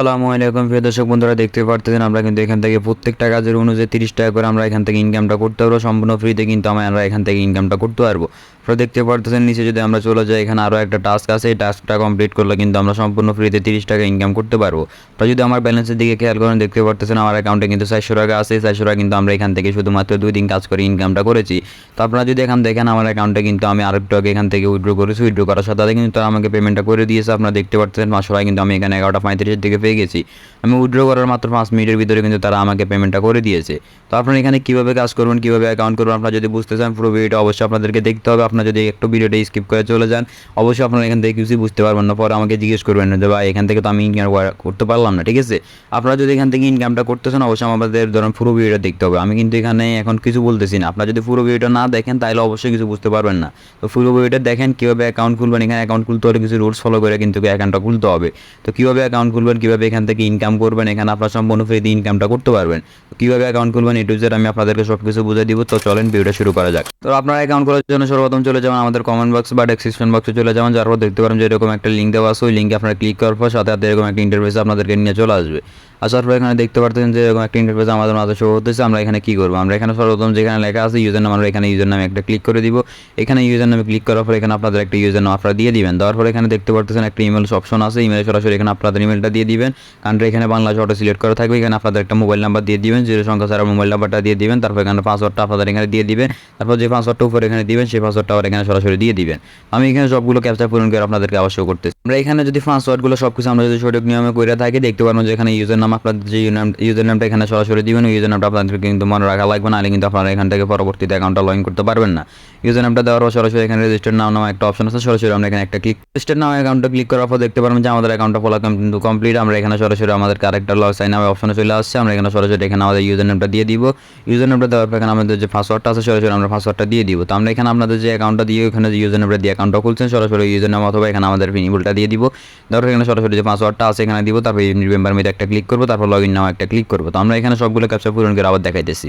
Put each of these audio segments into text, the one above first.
আসসালামু আলাইকুম, প্রিয় দর্শক বন্ধুরা, দেখতে পারতেছেন আমরা কিন্তু এখান থেকে প্রত্যেকটা কাজের অনুযায়ী তিরিশ টাকা করে আমরা এখান থেকে ইনকামটা করতে পারব। সম্পূর্ণ ফ্রিতে কিন্তু আমরা এখান থেকে ইনকামটা করতে পারব। আপনারা দেখতে পারতেছেন, নিচে যদি আমরা চলে যাই, এখানে আরও একটা টাস্ক আছে। এই টাস্কটা কমপ্লিট করলে কিন্তু আমরা সম্পূর্ণ ফ্রিতে তিরিশ টাকা ইনকাম করতে পারব। আপনারা যদি আমার ব্যালেন্সের দিকে খেয়াল করেন, দেখতে পারতেছেন আমার অ্যাকাউন্টে কিন্তু চারশো টাকা আছে। চারশো টাকা কিন্তু আমরা এখান থেকে শুধুমাত্র দুই দিন কাজ করে ইনকামটা করেছি। তো আপনারা যদি এখান দেখেন আমার অ্যাকাউন্টে কিন্তু আমি আরেকটু আগে এখান থেকে উইড্রো করেছি উইড্রো করার সাথে কিন্তু তারা আমাকে পেমেন্টটা করে দিয়েছে। আপনারা দেখতে পাচ্ছেন পাঁচশো টাকা কিন্তু আমি এখানে এগারোটা পঁয়ত্রিশের দিকে পেয়ে গেছি। আমি উইড্রো করার মাত্র পাঁচ মিনিটের ভিতরে কিন্তু তারা আমাকে পেমেন্টটা করে দিয়েছে। তো আপনারা এখানে কীভাবে কাজ করবেন, কীভাবে অ্যাকাউন্ট করবেন, আপনারা যদি বুঝতে চান পুরো ভিডিওটা অবশ্যই আপনাদেরকে দেখতে হবে। আপনারা যদি একটু ভিডিওটা স্কিপ করে চলে যান, অবশ্যই আপনারা এখান থেকে কিছুই বুঝতে পারবেন না। পরে আমাকে জিজ্ঞেস করবেন যে, ভাই, এখান থেকে তো আমি ইনকাম করতে পারলাম না। ঠিক আছে? আপনারা যদি এখান থেকে ইনকামটা করতেছেন অবশ্যই আমাদের ধরুন পুরো ভিডিওটা দেখতে হবে। আমি কিন্তু এখানে এখন কিছু বলতেছি না। আপনারা যদি পুরো ভিডিওটা না দেখেন, তাহলে অবশ্যই কিছু বুঝতে পারবেন না। তো পুরো ভিডিওটা দেখেন, কীভাবে অ্যাকাউন্ট খুলবেন। এখানে অ্যাকাউন্ট খুলতে হলে কিছু রুলস ফলো করে কিন্তু অ্যাকাউন্টটা খুলতে হবে। তো কীভাবে অ্যাকাউন্ট খুলবেন, কীভাবে এখান থেকে ইনকাম করবেন, এখানে আপনার সম্পূর্ণ ফ্রিতে ইনকামটা করতে পারবেন। কীভাবে অ্যাকাউন্ট খুলবেন ইউটিউব আমি আপনাদেরকে সব কিছু বুঝে দিব। তো চলেন ভিডিওটা শুরু করা যাক। তো আপনারা অ্যাকাউন্ট করার জন্য সর্বপ্রথম চলে যাবেন আমাদের কমেন্ট বক্স বা ডেসক্রিপশন বক্সে চলে যাবেন। যার পর দেখতে পারেন যে এরকম একটা লিঙ্ক দেওয়া আছে। ওই লিঙ্কে আপনারা ক্লিক করার পর সাথে সাথে এরকম একটা ইন্টারভিউ আপনাদেরকে নিয়ে চলে আসবে। আসার পর এখানে দেখতে পারতেছেন যে এরকম একটা ইন্টারফেস আমাদের মাঝে শো হতেছে আমরা এখানে কি করব? আমরা এখানে সর্বপ্রথম যেখানে লেখা আছে ইউজার নাম আমরা এখানে ইউজার নামে একটা ক্লিক করে দিব। এখানে ইউজার নামে ক্লিক করার পর এখানে আপনাদের একটা ইউজার নাম আপনারা দিয়ে দিবেন। দেওয়ার পর এখানে দেখতে পারতেছেন একটা ইমেল অপশন আছে। ইমেলে সরাসরি এখানে আপনাদের ইমেলটা দিয়ে দিবেন। কারণ এখানে বাংলা শর্টে সিলেক্ট করা থাকবে। এখানে আপনাদের একটা মোবাইল নাম্বার দিয়ে দিবেন। জিরো সংখ্যা ছাড়া মোবাইল নাম্বারটা দিয়ে দিবেন। তারপর এখানে পাসওয়ার্ডটা আপনাদের এখানে দিয়ে দিবেন। তারপর যে পাসওয়ার্ডটা উপরে এখানে দিবেন, সেই পাসওয়ার্ডটা আবার এখানে সরাসরি দিয়ে দিবেন। আমি এখানে সবগুলো ক্যাপচা পূরণ করে আপনাদেরকে আবশ্যক করতেছি। আমরা এখানে যদি পাসওয়ার্ডগুলো সব কিছু আমরা যদি সঠিক নিয়মে করে থাকি, দেখতে পারব যে এখানে ইউজার নাম আপনাদের যে ইউজার নামটা এখানে সরাসরি দিবেন ইউজার নামটা আপনাদেরকে কিন্তু মনে রাখা লাগবে না কিন্তু আপনারা এখান থেকে পরবর্তীতে অ্যাকাউন্টটা লগ ইন করতে পারবেন না। ইউজার নামটা দেওয়ার পর সরাসরি এখানে রেজিস্টার নাম নামে একটা অপশন আছে, সরাসরি আমরা এখানে একটা ক্লিক রেজিস্টার নামে অ্যাকাউন্টটা ক্লিক করার পর দেখতে পারবেন যে আমাদের অ্যাকাউন্টটা ফলো কিন্তু কমপ্লিট আমরা এখানে সরাসরি আমাদের আরেকটা লগ সাইন নামে অপশনে চলে আসছে, আমরা এখানে সরাসরি এখানে আমাদের ইউজার নামটা দিয়ে দিব। ইউজার নামটা দেওয়ার পর এখানে আমাদের যে পাসওয়ার্ডটা আছে, সরাসরি আমরা পাসওয়ার্ডটা দিয়ে দিব। তো আমরা এখানে আপনাদের যে অ্যাকাউন্টটা দিয়ে, ওখানে যে ইউজার নামটা দিয়ে অ্যাকাউন্টটা খুলছেন, সরাসরি ইউজার নাম অথবা এখানে আমাদের ইমেলটা দিয়ে দিব। তারপর এখানে সরাসরি যে পাসওয়ার্ডটা আছে, এখানে দিব, তারপর রিমেম্বার মেতে একটা ক্লিক করব, তারপর লগ ইন নাও একটা ক্লিক করব। তো আমরা এখানে সবগুলো ক্যাপচা পূরণ করে আবার দেখাইতেছি।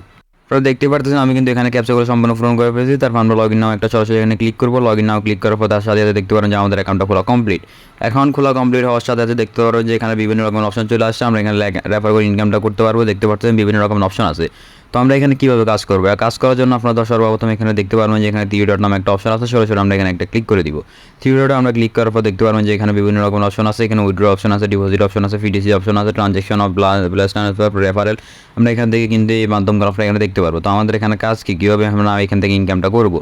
আপনারা দেখতে পারতেছেন আমি কিন্তু এখানে ক্যাপচাগুলো সম্পূর্ণ পূরণ করে ফেলেছি। তারপর আমরা লগ ইন নাও একটা সরাসরি এখানে ক্লিক করব। লগ ইন নাও ক্লিক করার পর তার সাথে সাথে দেখতে পারেন যে আমাদের অ্যাকাউন্টটা খোলা কমপ্লিট অ্যাকাউন্ট খোলা কমপ্লিট হওয়ার সাথে সাথে দেখতে পারো যে এখানে বিভিন্ন রকমের অপশন চলে আসছে। আমরা এখানে রেফার করে ইনকামটা করতে পারব। দেখতে পাচ্ছেন বিভিন্ন রকম অপশন আছে। তো আমরা এখানে কীভাবে কাজ করব? কাজ করার জন্য আপনারা সর্বপ্রথম এখানে দেখতে পারবেন যে এখানে থ্রি ডট নামে একটা অপশন আছে। সরাসরি আমরা এখানে একটা ক্লিক করে দিব। থ্রি ডটে আমরা ক্লিক করার পর দেখতে পারবেন যে এখানে বিভিন্ন রকম অপশন আছে। এখানে উইড্রো অপশন আছে ডিপোজিট অপশন আছে ফিডিসি অপশন আছে ট্রানজেকশন অফ ব্লাস ট্রান্সফার রেফারেল আমরা এখান থেকে কিন্তু এই মাধ্যম আমরা এখানে দেখতে পারব। তো আমাদের এখানে কাজ কী? কীভাবে আমরা এখান থেকে ইনকামটা করব?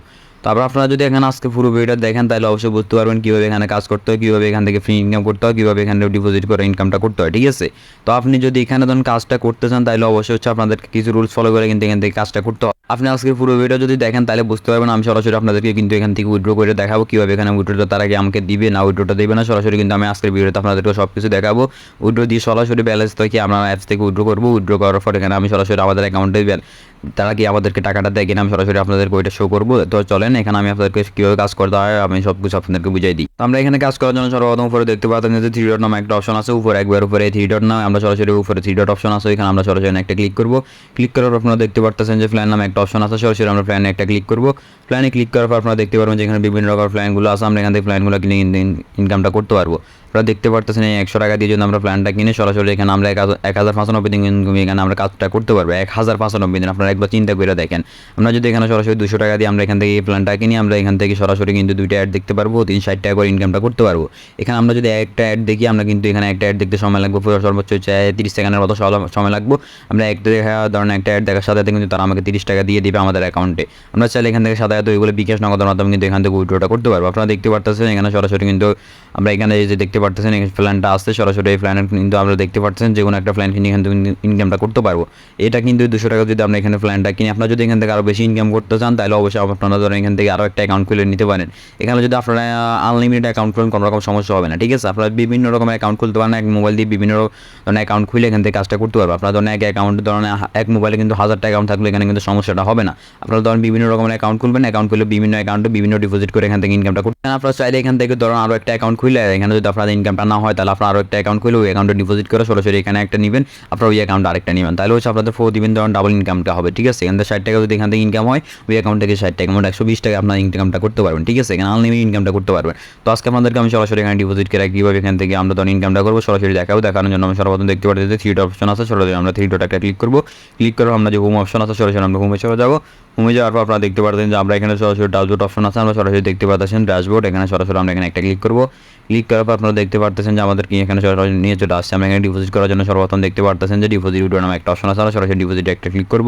তারপর আপনারা যদি এখানে আজকে পুরো ভিডিওটা দেখেন, তাহলে অবশ্যই বুঝতে পারবেন কীভাবে এখানে কাজ করতে হয়, কীভাবে এখান থেকে ফ্রি ইনকাম করতে হয়, কীভাবে এখানে ডিপোজিট করে ইনকামটা করতে হয়, ঠিক আছে? তো আপনি যদি এখানে ধরুন কাজটা করতে চান, তাহলে অবশ্যই হচ্ছে আপনাদেরকে কিছু রুলস ফলো করে কিন্তু এখান থেকে কাজটা করতে হবে। আপনি আজকে পুরো ভিডিও যদি দেখেন, তাহলে বুঝতে পারবেন আমি সরাসরি আপনাদেরকে কিন্তু এখান থেকে উইড্রো করে দেখাবো, কীভাবে এখানে উইড্রোটা তার আগে আমাকে দিবে, না উইড্রোটা দেবে না, সরাসরি কিন্তু আমি আজকের ভিডিওতে আপনাদেরকে সব কিছু দেখাবো। উইড্রো দিয়ে সরাসরি ব্যালেন্স থেকে আমরা অ্যাপস থেকে উইড্রো করব উইড্রো করার পর এখানে আমি সরাসরি আমাদের অ্যাকাউন্টে তারা কি আমাদেরকে টাকাটা দেয় কিনা আমি সরাসরি আপনাদেরকে ওইটা শো করব। তো চলেন, এখানে আমি আপনাদেরকে কীভাবে কাজ করতে হয়, আমি সব কিছু আপনাদেরকে বুঝাই দিই। তো আমরা এখানে কাজ করার জন্য সর্বপ্রথম উপরে দেখতে পাচ্ছেন যে থ্রি ডট নামে একটা অপশন আছে, উপরে একবার উপরে থ্রি ডট নাম আমরা সরাসরি উপরে থ্রি ডট অপশন আছে, এখানে আমরা সরাসরি একটা ক্লিক করব। ক্লিক করার আপনারা দেখতে পাচ্ছেন যে প্ল্যান নামে একটা অপশন আছে, সরাসরি আমরা প্ল্যানে একটা ক্লিক করব। প্ল্যানে ক্লিক করার পর আপনারা দেখতে পারবেন যে এখানে বিভিন্ন রকম প্ল্যানগুলো আছে। আমরা এখান থেকে প্ল্যানগুলো কিনে ইনকামটা করতে পারব। আপনারা দেখতে পারতেছেন এই একশো টাকা দিয়ে যদি আমরা প্ল্যানটা কিনে সরাসরি এখানে আমরা এক হাজার পাঁচানব্বই দিন এখানে আমরা কাজটা করতে পারব। এক হাজার পাঁচানব্বই দিন। আপনারা একবার চিন্তা করে দেখেন। আমরা যদি এখানে সরাসরি দুশো টাকা দিয়ে আমরা এখান থেকে এই প্ল্যানটা কিনি, আমরা এখান থেকে সরাসরি কিন্তু দুইটা অ্যাড দেখতে পারব, তিন, ষাট টাকা করে ইনকামটা করতে পারব। এখানে আমরা যদি একটা অ্যাড দেখি, আমরা কিন্তু এখানে একটা অ্যাড দেখতে সময় লাগবে। পুরো সর্বোচ্চ হচ্ছে তিরিশ সেকেন্ডের মতো সময় লাগবো। আমরা একটা দেখা ধরনের একটা অ্যাড দেখার সাথে কিন্তু তারা আমাকে তিরিশ টাকা দিয়ে দিবে আমাদের অ্যাকাউন্টে আমরা চাইলে এখান থেকে সাধারণত ওইগুলো বিকাশ নগদের মাধ্যমে কিন্তু এখান থেকে উইড্রোটা করতে পারব। আপনারা দেখতে পারতেছেন, এখানে সরাসরি কিন্তু আমরা এখানে যে দেখতে পারতেছেন, এই প্ল্যানটা আসছে, সরাসরি এই প্ল্যান কিন্তু আমরা দেখতে পাচ্ছেন যে কোনো একটা প্ল্যান কিনে এখান থেকে ইনকামটা করতে পারব। এটা কিন্তু দুশো টাকা যদি আমরা এখানে প্ল্যানটা কিনি, আপনারা যদি এখান থেকে আরও বেশি ইনকাম করতে চান, তাহলে অবশ্যই আপনারা ধরেন এখান থেকে আরও একটা অ্যাকাউন্ট খুলে নিতে পারেন। এখানে যদি আপনারা আনলিমিটেড অ্যাকাউন্ট খুলেন, কোনো রকম সমস্যা হবে না, ঠিক আছে? আপনারা বিভিন্ন রকমের অ্যাকাউন্ট খুলতে পারেন, এক মোবাইল দিয়ে বিভিন্ন ধরনের অ্যাকাউন্ট খুলে এখান থেকে কাজটা করতে পারব। আপনারা ধরেন এক অ্যাকাউন্ট ধরেন এক মোবাইলে কিন্তু হাজারটা অ্যাকাউন্ট থাকলে এখানে কিন্তু সমস্যাটা হবে না। আপনারা ধরেন বিভিন্ন রকমের অ্যাকাউন্ট খুলবেন অ্যাকাউন্ট খুলে বিভিন্ন অ্যাকাউন্টে বিভিন্ন ডিপোজিট করে এখান থেকে ইনকামটা করতে আপনারা চাইলে এখান থেকে ধরুন আরও একটা অ্যাকাউন্ট খুলে এখানে যদি আপনারা ইনকামটা না হয়, তাহলে আপনার আরও একটা অ্যাকাউন্ট খুলে ওই অ্যাকাউন্টে ডিপোজিট করে সরাসরি এখানে একটা নেবেন, আপনার ওই অ্যাকাউন্ট আরেকটা নেবেন। তাহলে হচ্ছে আপনাদের ফোর দিবেন ধরুন ডাবল ইনকামটা হবে, ঠিক আছে? এখান থেকে ষাট টাকা যদি এখান থেকে ইনকাম হয়, ওই অ্যাকাউন্ট থেকে ষাট টাকা, মোট একশো বিশ টাকা আপনার ইনকামটা করতে পারবেন, ঠিক আছে? এখানে আনলিমিটেড ইনকামটা করতে পারবেন। তো আজকে আপনাদেরকে আমি সরাসরি এখানে ডিপোজিট করে কীভাবে এখান থেকে আমরা ধরুন ইনকামটা করব, সরাসরি দেখাবো, দেখানোর জন্য আমি সর্বপ্রথম দেখতে পাচ্ছি যে থ্রি ডট অপশন আছে সরাসরি আমরা থ্রি ডট একটা ক্লিক করব। ক্লিক করে আমরা যে হোম অপশন আছে, সরাসরি আমরা হোমে চলে যাব। হোমে যাওয়ার পর আপনারা দেখতে পারতেন যে আমরা এখানে সরাসরি ড্যাশবোর্ড অপশন আছে, আমরা সরাসরি দেখতে পাচ্ছেন ড্যাশবোর্ড এখানে সরাসরি আমরা এখানে একটা ক্লিক করব। ক্লিক করার পর আপনারা দেখতে পারতেছেন যে আমাদের কি এখানে সরাসরি নিয়ে চলে আসছে। আমরা এখানে ডিপোজিট করার জন্য সর্বপ্রথম দেখতে পারতেছেন যে ডিপোজিট উইড্রো নামে একটা অপশন আছে। আমরা সরাসরি ডিপোজিট একটা ক্লিক করব।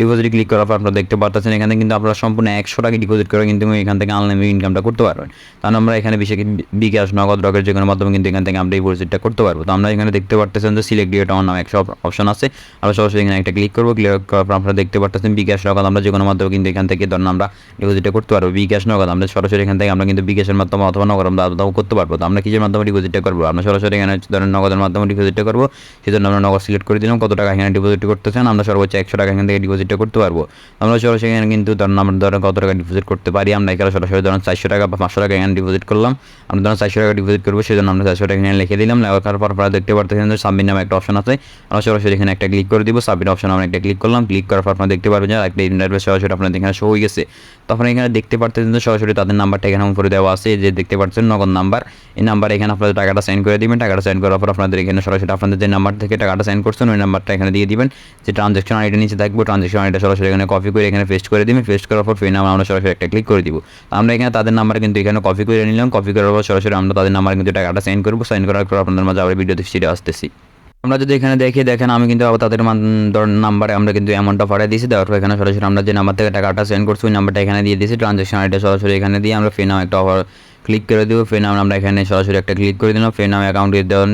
ডিপোজিট ক্লিক করার পর আপনারা দেখতে পারতেছেন এখানে কিন্তু আপনারা সম্পূর্ণ একশো টাকা ডিপোজিট করে কিন্তু এখান থেকে আনলিমিটেড ইনকামটা করতে পারবেন। কারণ আমরা এখানে বিশেষ বিকাশ, নগদ রকের যে কোনো মাধ্যমে কিন্তু এখান থেকে আমরা ডিপোজিটটা করতে পারব। তো আমরা এখানে দেখতে পারতেছেন যে সিলেক্ট ডিএট অন নামে একটা অপশন আছে। আমরা সরাসরি এখানে একটা ক্লিক করব। ক্লিক করার পর আপনারা দেখতে পারতেছেন বিকাশ, নগদ আমরা যে কোনো মাধ্যমে কিন্তু এখান থেকে ধরুন আমরা ডিপোজিটটা করতে পারব। বিকাশ, নগদ আমরা সরাসরি এখান থেকে আমরা কিন্তু বিকাশের মাধ্যমে অথবা নগদ আমরা করতে পারব। তো আমরা কিসের মাধ্যমে ডিপোজিটটা করব? আমরা সরাসরি এখানে ধরেন নগদের মাধ্যমে ডিপোজিটটা করব। সেজন্য আমরা নগদ সিলেক্ট করে দিলাম। কত টাকা এখানে ডিপোজিট করতে চান আমরা সর্বোচ্চ একশো টাকা এখান থেকে ডিপোজিটটা করতে পারব। আমরা সরাসরি এখানে কিন্তু ধরেন আমরা ধরেন কত টাকা ডিপোজিট করতে পারি? আমরা এখানে সরাসরি ধরেন চারশো টাকা বা পাঁচশো টাকা এখানে ডিপোজিট করলাম। আমরা ধরেন চারশো টাকা ডিপোজিট করব। সেজন্য আমরা চারশো টাকা এখানে লিখে দিলাম। লেখার পর আপনারা দেখতে পারতেছেন যে সাবমিট নামে একটা অপশন আছে। আমরা সরাসরি এখানে একটা ক্লিক করে দিব। সাবমিট অপশন আমরা একটা ক্লিক করলাম। ক্লিক করার পর আপনারা দেখতে পারবেন যে একটা ইন্টারভেস সরাসরি আপনাদের এখানে শো হয়ে গেছে। তখন এখানে দেখতে পারতেছেন যে সরাসরি তাদের নাম্বারটা এখানে উপরে দেওয়া আছে। যে দেখতে পাচ্ছেন নগদ নাম্বার এই নাম্বার এখানে আপনাদের টাকাটা সেন্ড করে দিবেন। টাকাটা সেন্ড করার পর আপনাদের এখানে সরাসরি আপনাদের যে নাম্বার থেকে টাকাটা সেন্ড করছেন, ওই নাম্বারটা এখানে দিয়ে দিবেন। যে ট্রানজ্যাকশন আইডি নিচে থাকবে ট্রানজ্যাকশন আইডিটা সরাসরি এখানে কপি করে এখানে পেস্ট করে দিবেন। পেস্ট করার পর ফের নাম, আমরা সরাসরি একটা ক্লিক করে দিব। আমরা এখানে তাদের নাম্বার কিন্তু এখানে কপি করে নিলাম। কপি করার পর সরাসরি আমরা তাদের নাম্বার কিন্তু টাকাটা সেন্ড করব। সেন্ড করার পর আপনাদের মাঝে আবার ভিডিওতে ফিরে আসতেছি। আমরা যদি এখানে দেখি, দেখেন আমি কিন্তু আবার তাদের নাম্বারে আমরা কিন্তু অ্যামাউন্টটা পাঠিয়ে দিয়েছি। দেওয়ার পর এখানে সরাসরি আমরা যে নাম্বার থেকে টাকাটা সেন্ড করছি, ওই নাম্বারটা এখানে দিয়ে দিয়েছি। ট্রানজ্যাকশন আইডিটা সরাসরি এখানে দিয়ে আমরা ফে নাম একটা অফার ক্লিক করে দেবো ফ্রেন্ড নাম আমরা এখানে সরাসরি একটা ক্লিক করে দিলাম ফ্রেন্ড নাম অ্যাকাউন্টে দেওয়ার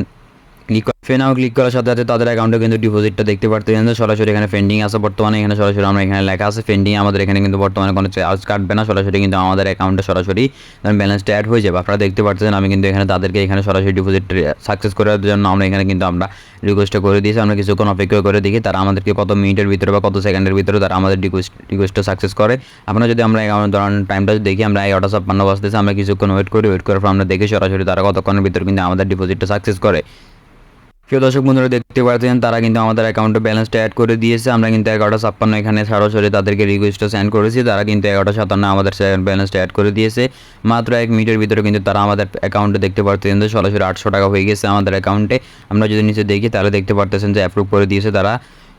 ক্লিক ফে নাও ক্লিক করার সাথে সাথে তাদের অ্যাকাউন্টে কিন্তু ডিপোজিটটা দেখতে পারতেছেন সরাসরি এখানে পেন্ডিং আছে বর্তমানে, এখানে সরাসরি আমরা এখানে লেখা আছে পেন্ডিং আমাদের এখানে কিন্তু বর্তমানে কোনো চার্জ কাটবে না, সরাসরি কিন্তু আমাদের অ্যাকাউন্টে সরাসরি ব্যালেন্সটা অ্যাড হয়ে যাবে। আপনারা দেখতে পাচ্ছেন আমি কিন্তু এখানে তাদেরকে এখানে সরাসরি ডিপোজিট সাকসেস করার জন্য আমরা এখানে কিন্তু আমরা রিকোয়েস্টটা করে দিয়েছি। আমরা কিছুক্ষণ অপেক্ষা করে দেখি, তারা আমাদেরকে কত মিনিটের ভিতরে বা কত সেকেন্ডের ভিতরে তারা আমাদের রিকোয়েস্ট রিকোয়েস্টটা সাকসেস করে। আপনারা যদি আমরা অ্যাকাউন্ট ধরেন টাইমটা দেখি, আমরা এগারোটা ছাপ্পান্ন বাজতেছে, আমরা কিছুক্ষণ ওয়েট করি ওয়েট করার পর আমরা দেখি সরাসরি তারা কতক্ষণের ভিতরে কিন্তু আমাদের ডিপোজিটটা সাকসেস করে। প্রিয় দর্শক বন্ধুরা, দেখতে পাচ্ছেন, তারা কিন্তু আমাদের অ্যাকাউন্টে ব্যালেন্সটা অ্যাড করে দিয়েছে। আমরা কিন্তু এগারোটা ছাপ্পান্ন এখানে সরাসরি তাদেরকে রিকোয়েস্টটা সেন্ড করেছি। তারা কিন্তু এগারোটা সাতান্ন আমাদের ব্যালেন্সটা অ্যাড করে দিয়েছে। মাত্র এক মিনিটের ভিতরে কিন্তু তারা আমাদের অ্যাকাউন্টে দেখতে পাচ্ছেন যে সরাসরি আটশো টাকা হয়ে গেছে আমাদের অ্যাকাউন্টে আমরা যদি নিচে দেখি, তাহলে দেখতে পারতেছেন যে অ্যাপ্রুভ করে দিয়েছে তারা।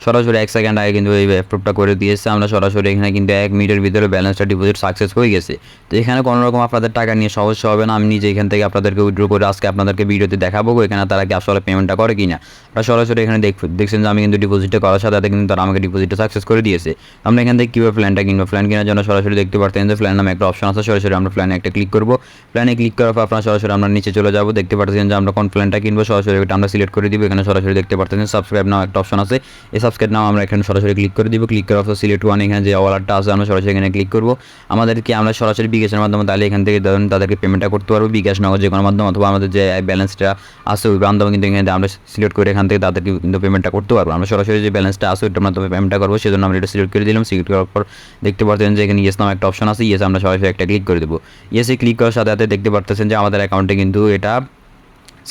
সরাসরি এক সেকেন্ড আগে কিন্তু এই অ্যাপ্রুভটা করে দিয়েছে। আমরা সরাসরি এখানে কিন্তু এক মিনিটের ভিতরে ব্যালেন্সটা ডিপোজিট সাকসেস হয়ে গেছে। তো এখানে কোনো রকম আপনাদের টাকা নিয়ে সমস্যা হবে না। আমি নিজে এখান থেকে আপনাদেরকে উইড্রো করে আজকে আপনাদেরকে ভিডিওতে দেখাবো এখানে তারা কি আসলে পেমেন্টটা করে কিনা। আপনারা সরাসরি এখানে দেখ দেখছেন যে আমি কিন্তু ডিপোজিটটা করার সাথে সাথে কিন্তু তারা আমাকে ডিপোজিটটা সাকসেস করে দিয়েছে। আমরা এখান থেকে কীভাবে প্ল্যানটা কিনবো? প্ল্যান কেনার জন্য সরাসরি দেখতে পারতেন যে প্ল্যান নামে একটা অপশন আছে। সরাসরি আমরা প্ল্যানে একটা ক্লিক করব। প্ল্যানে ক্লিক করার পর আপনারা সরাসরি আমরা নিচে চলে যাব। দেখতে পাচ্ছেন যে আমরা কোন প্ল্যানটা কিনবো। সরাসরি এটা আমরা সিলেক্ট করে দিব। এখানে সরাসরি দেখতে পাচ্ছেন সাবস্ক্রাইব নাও একটা অপশন আছে। এই সাবস্ক্রাইব নাও, আমরা এখানে সরাসরি ক্লিক করে দিব। ক্লিক করার পর সিলেক্ট ওয়ান এখানে যে ওয়ালারটা আছে, আমরা সরাসরি এখানে ক্লিক করব। আমাদেরকে আমরা সরাসরি বিকাশের মাধ্যমে তাহলে এখান থেকে ধরুন তাদেরকে পেমেন্টটা করতে পারব, বিকাশ নগদ যে কোনো মাধ্যমে, অথবা আমাদের যে ব্যালেন্সটা আছে, ওই মাধ্যমে কিন্তু এখানে আমরা সিলেক্ট করে এখান থেকে তাদেরকে কিন্তু পেমেন্টটা করতে পারব। আমরা সরাসরি যে ব্যালেন্সটা আছে, ওইটার মাধ্যমে পেমেন্টটা করব। সেজন্য আমরা এটা সিলেক্ট করে দিলাম। সিলেক্ট করার পর দেখতে পাচ্ছেন যে এখানে ইয়েস নাম একটা অপশন আছে। ইয়েস আমরা সরাসরি একটা ক্লিক করে দেবো। ইয়েসে ক্লিক করার সাথে সাথে দেখতে পারতেছেন যে আমাদের অ্যাকাউন্টে কিন্তু এটা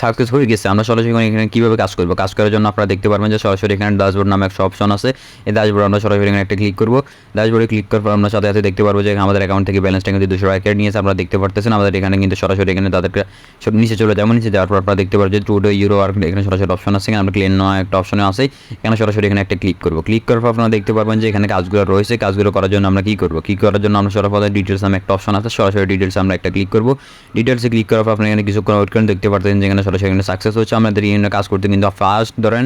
সাকসেস হয়ে গেছে। আমরা সরাসরি এখানে কীভাবে কাজ করব? কাজ করার জন্য আপনারা দেখতে পারবেন যে সরাসরি এখানে ড্যাশবোর্ড নামে একটা অপশন আছে। এই ড্যাশবোর্ড আমরা সরাসরি এখানে একটা ক্লিক করব। ড্যাশবোর্ডে ক্লিক করার পর আমরা সাথে সাথে দেখতে পারব যে আমাদের অ্যাকাউন্ট থেকে ব্যালেন্সটা কিন্তু দুশো টাকা নিয়েছে। আপনারা দেখতে পারতেছেন আমাদের এখানে কিন্তু সরাসরি এখানে তাদেরকে সব নিচে চলে যাব। নিচে যাওয়ার পর আপনারা দেখতে পারবেন যে টুডো ইউরো আর এখানে সরাসরি অপশন আছে। আমরা ক্লিন নেওয়া একটা অপশনে আছে। এখানে সরাসরি এখানে একটা ক্লিক করব। ক্লিক করার পর আপনারা দেখতে পারবেন যে এখানে কাজগুলো রয়েছে। কাজগুলো করার জন্য আমরা কী করব? কী করার জন্য আমরা সরাসরি ডিটেলস নামে একটা অপশন আছে। সরাসরি ডিটেলস আমরা একটা ক্লিক করব। ডিটেলসে ক্লিক করার পর আপনি এখানে কিছুক্ষণ ওয়েট করেন। দেখতে পারতেন যে এখানে সরাসরি এখানে সাকসেস হচ্ছে আমাদের এই কাজ করতে কিন্তু ফার্স্ট ধরেন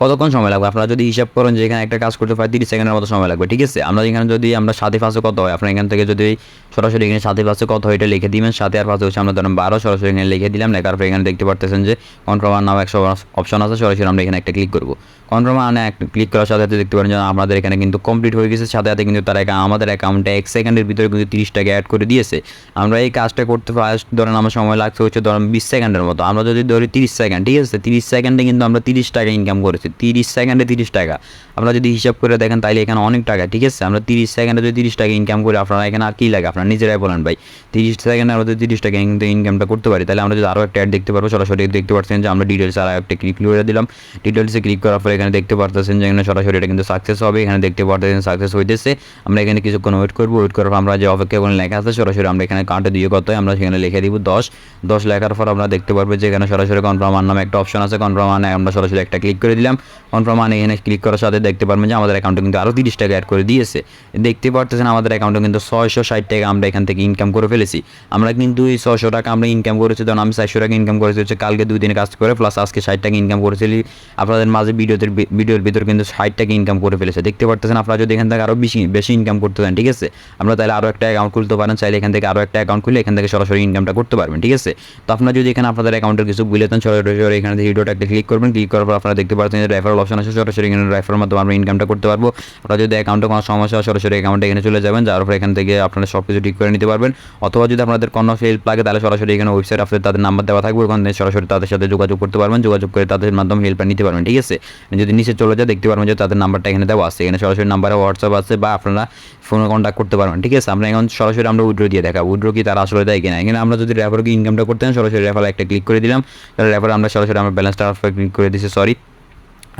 কতক্ষণ সময় লাগবে? আপনারা যদি হিসাব করেন যে এখানে একটা কাজ করতে পারে তিরিশ সেকেন্ডের মতো সময় লাগবে, ঠিক আছে? আমরা এখানে যদি, আমরা সাথে পাশে কত হয়? আপনার এখান থেকে যদি সরাসরি এখানে সাথে পাশে কত হয়, এটা লিখে দিবেন, সাথে আর পাশে হচ্ছে আমরা ধরেন বারো সরাসরি এখানে লিখে দিলাম, লেখার পর এখানে দেখতে পারতেছেন যে কন্ট্রোমার নামে একশো অপশন আছে সরাসরি আমরা এখানে একটা ক্লিক করব। কন্ট্রোমার মানে একটা ক্লিক করার সাথে সাথে দেখতে পারেন যে আমাদের এখানে কিন্তু কমপ্লিট হয়ে গেছে, সাথে সাথে কিন্তু তারা আমাদের অ্যাকাউন্টে এক সেকেন্ডের ভিতরে কিন্তু তিরিশ টাকা অ্যাড করে দিয়েছে। আমরা এই কাজটা করতে ফার্স্ট ধরেন আমার সময় লাগছে হচ্ছে ধরেন বিশ সেকেন্ডের মতো। আমরা যদি ধরি তিরিশ সেকেন্ড, ঠিক আছে? তিরিশ সেকেন্ডে কিন্তু আমরা তিরিশ টাকা ইনকাম করেছি। করেছি তিরিশ সেকেন্ডে তিরিশ টাকা। আপনারা যদি হিসাব করে দেখেন তাহলে এখানে অনেক টাকা, ঠিক আছে? আমরা তিরিশ সেকেন্ডে যদি তিরিশ টাকা ইনকাম করি, আপনারা এখানে আর কী লাগে? আপনারা নিজেরাই বলেন ভাই, তিরিশ সেকেন্ডে আমরা যদি তিরিশ টাকা কিন্তু ইনকামটা করতে পারি তাহলে আমরা যদি আরও একটা অ্যাড দেখতে পারব। সরাসরি দেখতে পাচ্ছেন যে আমরা ডিটেলস আর একটা ক্লিক করে দিলাম। ডিটেলসে ক্লিক করার পরে এখানে দেখতে পারতেছেন যে এখানে সরাসরি এটা কিন্তু সাকসেস হবে। এখানে দেখতে পারতেছেন সাকসেস হইতেছে। আমরা এখানে কিছুক্ষণ ওয়েট করব। ওয়েট করার পর আমরা যে অপেক্ষা করে লেখা আছে, সরাসরি আমরা এখানে কাউন্টে দিয়ে কত আমরা সেখানে লিখে দিব দশ। দশ লেখার পর আমরা দেখতে পারব যে এখানে সরাসরি কনফার্ম নামে একটা অপশন আছে কনফার্ম আমরা সরাসরি একটা ক্লিক করে দিলাম। কনফার্ম মানে এখানে ক্লিক করার সাথে দেখতে পারবেন যে আমাদের অ্যাকাউন্টে কিন্তু আরও তিরিশ টাকা অ্যাড করে দিয়েছে। দেখতে পারতেছেন আমাদের অ্যাকাউন্টে কিন্তু ছয়শো ষাট টাকা আমরা এখান থেকে ইনকাম করে ফেলেছি। আমরা কিন্তু এই ছশো টাকা আমরা ইনকাম করেছি তখন আমি চারশো টাকা ইনকাম করেছি, হচ্ছে কালকে দুই দিনে কাজ করে প্লাস আজকে ষাট টাকা ইনকাম করেছিলি। আপনাদের মাঝে ভিডিওতে ভিডিওর ভিতর কিন্তু ষাট টাকা ইনকাম করে ফেলেছে। দেখতে পারতেছেন আপনারা যদি এখান থেকে আরও বেশি বেশি ইনকাম করতে চান, ঠিক আছে? আমরা তাহলে আরও একটা অ্যাকাউন্ট খুলতে পারেন, চাইলে এখান থেকে আরও একটা অ্যাকাউন্ট খুলে এখান থেকে সরাসরি ইনকামটা করতে পারবেন, ঠিক আছে? তো আপনারা যদি এখানে আপনাদের অ্যাকাউন্টের কিছু বুঝলে দেন সরাসরি এখানে ভিডিওটা একটা ক্লিক করবেন ক্লিক করার পর আপনারা দেখতে পাচ্ছেন যে রেফারেল অপশন আছে, সরাসরি এখানে রেফারের মাধ্যমে আমরা ইনকামটা করতে পারব। আপনারা যদি অ্যাকাউন্টে কোনো সমস্যা হয়, সরাসরি অ্যাকাউন্টে এখানে চলে যাবেন যার পর এখান থেকে আপনারা সব কিছু ঠিক করে নিতে পারবেন। অথবা যদি আপনাদের কোনো হেল্প লাগে, তাহলে সরাসরি এখানে ওয়েবসাইট আপনাদের তাদের নাম্বার দেওয়া থাকবে, ওখান থেকে সরাসরি তাদের সাথে যোগাযোগ করতে পারবেন, যোগাযোগ করে তাদের মাধ্যমে হেল্পটা নিতে পারবেন, ঠিক আছে? যদি নিচে চলে যায় দেখতে পারবেন যে তাদের নাম্বারটা এখানে দেওয়া আছে। এখানে সরাসরি নাম্বারে হোয়াটসঅ্যাপ আছে বা আপনারা ফোনে কন্ট্যাক্ট করতে পারবেন, ঠিক আছে? আমরা এখন সরাসরি আমরা উইড্রো দিয়ে দেখা উইড্রো কি, তারা আসলে দেয় কিনা? এখানে আমরা যদি রেফারকে ইনকামটা করতে চান, সরাসরি রেফার একটা ক্লিক করে দিলাম। তাহলে রেফার আমরা সরাসরি আমরা ব্যালেন্স ট্রান্সফার ক্লিক করে দিচ্ছি সরি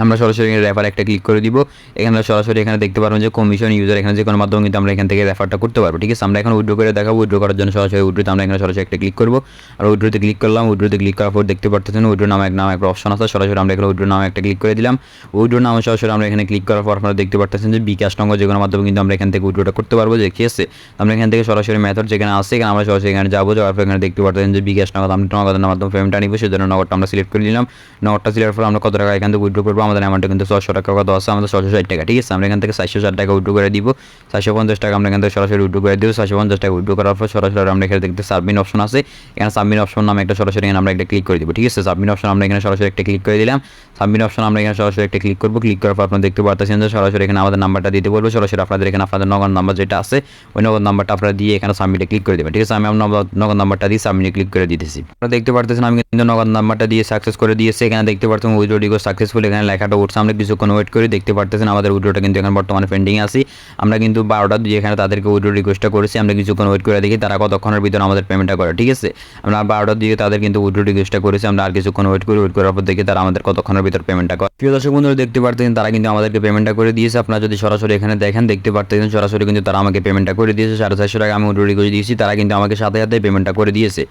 আমরা সরাসরি রেফার একটা ক্লিক করে দিব। এখানে সরাসরি এখানে দেখতে পারব যে কমিশন ইউজার এখানে যে কোনো মাধ্যমে কিন্তু আমরা এখান থেকে রেফারটা করতে পারব, ঠিক আছে? আমরা এখন উইড্রো করে দেখাবো উইড্রো করার জন্য সরাসরি উইড্রোতে আমরা এখানে সরাসরি একটা ক্লিক করব। আর উইড্রোতে ক্লিক করলাম উইড্রোতে ক্লিক করার পর দেখতে পারতেছেন উইড্রো নামে এক নাম একটা অপশন আছে। সরাসরি আমরা এখানে উইড্রো নামে একটা ক্লিক করে দিলাম। উইড্রো নামে সরাসরি আমরা এখানে ক্লিক করার পর আপনারা দেখতে পারতেছেন যে বিকাশ নঙ্গ যে কোনো মাধ্যমে কিন্তু আমরা এখান থেকে উইড্রোটা করতে পারব, যে ঠিক আছে? আমরা এখান থেকে সরাসরি মেথড যেখানে আসে এখানে আমরা সরাসরি এখানে যাব, যাওয়ার পর এখানে দেখতে পারতেছেন যে বিকাশ নগদ আমরা নগদের মাধ্যমে পেমেন্টটা নিবো, সেজন্য নগদটা আমরা সিলেক্ট করে নিলাম নগদটা সিলেক্ট করে আমরা কত টাকা এখান থেকে উইড্রো করব? আমাদের অ্যামাউন্টটা কিন্তু ছশো টাকা কত আছে? আমাদের ছশো ষাট টাকা, ঠিক আছে? আমরা এখান থেকে চারশো ষাট টাকা উইড্রো করে দিব। চারশো পঞ্চাশ টাকা আমরা এখান থেকে সরাসরি উইড্রো করে দিব। চারশো পঞ্চাশ টাকা উইড্রো করার পর সরাসরি আমরা এখানে দেখতে সাবমিট অপশন আছে। এখানে সাবমিট অপশন নামে একটা সরাসরি এখানে আমরা একটা ক্লিক করে দিব, ঠিক আছে? সাবমিট অপশন আমরা এখানে সরাসরি একটা ক্লিক করে দিলাম। সাবমিট অপশন আমরা এখানে সরাসরি একটা ক্লিক করব। ক্লিক করার পর আপনারা দেখতে পাচ্ছেন যে সরাসরি এখানে আমাদের নাম্বারটা দিতে বলব। সরাসরি আপনাদের এখানে আপনাদের নগদ নাম্বার যেটা আছে, ওই নগদ নাম্বারটা আপনারা দিয়ে এখানে সাবমিটে ক্লিক করে দেবেন, ঠিক আছে? আমি আমার নগদ নাম্বারটা দিয়ে সাবমিটে ক্লিক করে দিতেছি। আপনারা দেখতে পারতেছেন আমি কিন্তু নগদ নাম্বারটা দিয়ে সাকসেস করে দিয়েছি। এখানে দেখতে পাচ্ছেন উইড্রো ডিগো সাকসেসফুল এখানে লেখাটা উঠছে। আমরা কিছুক্ষণ ওয়েট করে, দেখতে পারতেছেন আমাদের উইড্রোটা কিন্তু এখানে বর্তমানে পেন্ডিং আছি। আমরা কিন্তু বারোটা দিয়ে এখানে তাদেরকে উইড্রো রিকোয়েস্টটা করেছি, আমরা কিছুক্ষণ ওয়েট করে দেখি তারা কতক্ষণের ভিতরে আমাদের পেমেন্টটা করে, ঠিক আছে? আমরা বারোটার দিকে তাদের কিন্তু উইড্রো রিকোয়েস্টটা করেছি, আমরা আর কিছুক্ষণ ওয়েট করে ওয়েট করার পর দেখি তারা আমাদের কতক্ষণের ভিতরে পেমেন্টটা করে। প্রিয় দর্শক বন্ধুরা, দেখতে পারতেছেন তারা কিন্তু আমাদেরকে পেমেন্টটা করে দিয়েছে। আপনারা যদি সরাসরি এখানে দেখেন, দেখতে পারতেছেন সরাসরি কিন্তু তারা আমাকে পেমেন্টটা করে দিয়েছে। সাড়ে চারশো টাকা আমি উইড্রো রিকোয়েস্ট দিয়েছি, তারা কিন্তু আমাকে সাথে সাথে পেমেন্টটা করে দিয়েছে।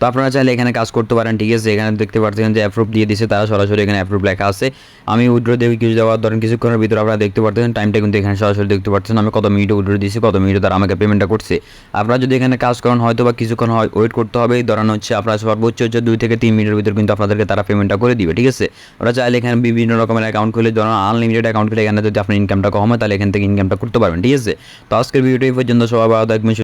তো আপনারা চাইলে এখানে কাজ করতে পারেন, ঠিক আছে? এখানে দেখতে পাচ্ছেন যে অ্যাপ্রুভ দিয়ে দিয়েছে তারা সরাসরি এখানে অ্যাপ্রুভ লেখা আছে। আমি উইড্রো দেবো কিছু দেওয়ার ধরেন কিছুক্ষণের ভিতরে আপনারা দেখতে পাচ্ছেন টাইমটা কিন্তু এখানে সরাসরি দেখতে পাচ্ছেন আমি কত মিনিটে উইড্রো দিয়েছি কত মিনিটে তারা আমাকে পেমেন্টটা করছে। আপনারা যদি এখানে কাজ করেন হয়তো বা কিছুক্ষণ হয় ওয়েট করতে হবে। ধরেন হচ্ছে আপনারা সর্বোচ্চ হচ্ছে দুই থেকে তিন মিনিটের ভিতরে কিন্তু আপনাদেরকে তারা পেমেন্টটা করে দিবে, ঠিক আছে? ওরা চাইলে এখানে বিভিন্ন রকমের অ্যাকাউন্ট খুলে, ধরেন আনলিমিটেড অ্যাকাউন্ট খুলে এখানে যদি আপনার ইনকামটা কম হয়, তাহলে এখান থেকে ইনকামটা করতে পারবেন, ঠিক আছে? তো আজকের ভিডিওটা পর্যন্ত, সবাই ভালো থাকবেন